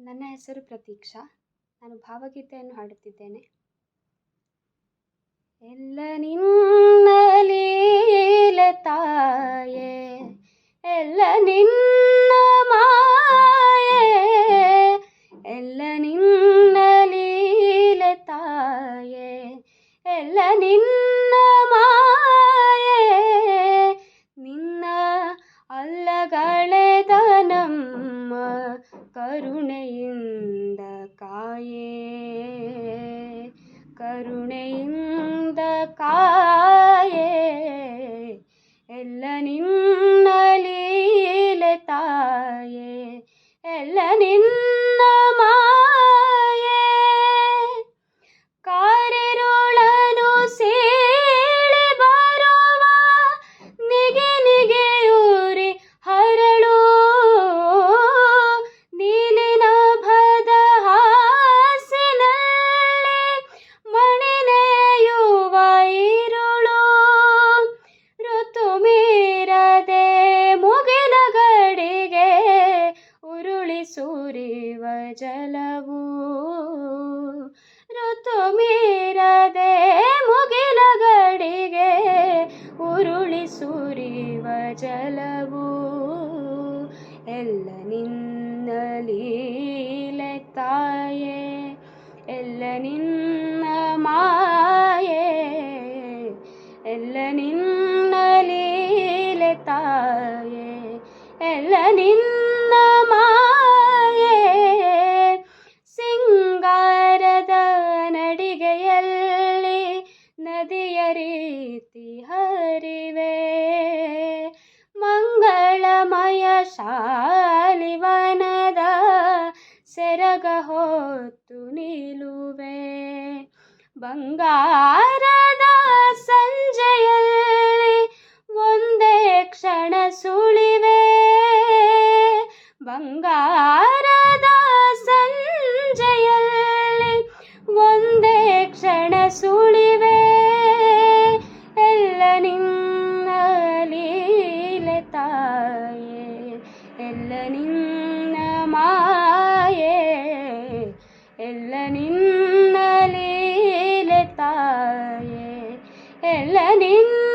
ನನ್ನ ಹೆಸರು ಪ್ರತೀಕ್ಷಾ. ನಾನು ಭಾವಗೀತೆಯನ್ನು ಹಾಡುತ್ತಿದ್ದೇನೆ. ಎಲ್ಲ ನಿನ್ನ ಲೀಲೆ ತಾಯೇ ಎಲ್ಲ ನಿನ್ನ ಮಾಯೆ, ಎಲ್ಲ ನಿನ್ನ ಲೀಲೆ ತಾಯೇ ಎಲ್ಲ ನಿನ್ನ மெல்ல நின் ಜಲವು ಋತು ಮೀರದೆ ಮುಗಿಲ ಗಡಿಗೆ ಉರುಳಿ ಸುರಿವ ಜಲವು ಎಲ್ಲ ನಿನ್ನ ಲೀಲೆ ತಾಯೇ ಎಲ್ಲ ನಿನ್ನ ಮಾಯೆ ಎಲ್ಲ ನಿನ್ನ ಲೀಲೆ ತಾಯೇ ಎಲ್ಲ ನಿನ್ನ ನದಿಯ ರೀತಿ ಹರಿವೆ. ಮಂಗಳಮಯ ಶಾಲಿವನದ ಸೆರಗ ಹೊತ್ತು ನಿಲುವೆ ಬಂಗಾರದ ಸಂಜೆಯಲ್ಲಿ ಒಂದೇ ಕ್ಷಣ ಸುಳಿವೆ. ಬಂಗಾರ ಎಲ್ಲ ನಿನ್ನ ಮಾಯೆ ಎಲ್ಲ ನಿನ್ನ ಲೀಲೆ ತಾಯೆ ಎಲ್ಲ ನಿನ್ನ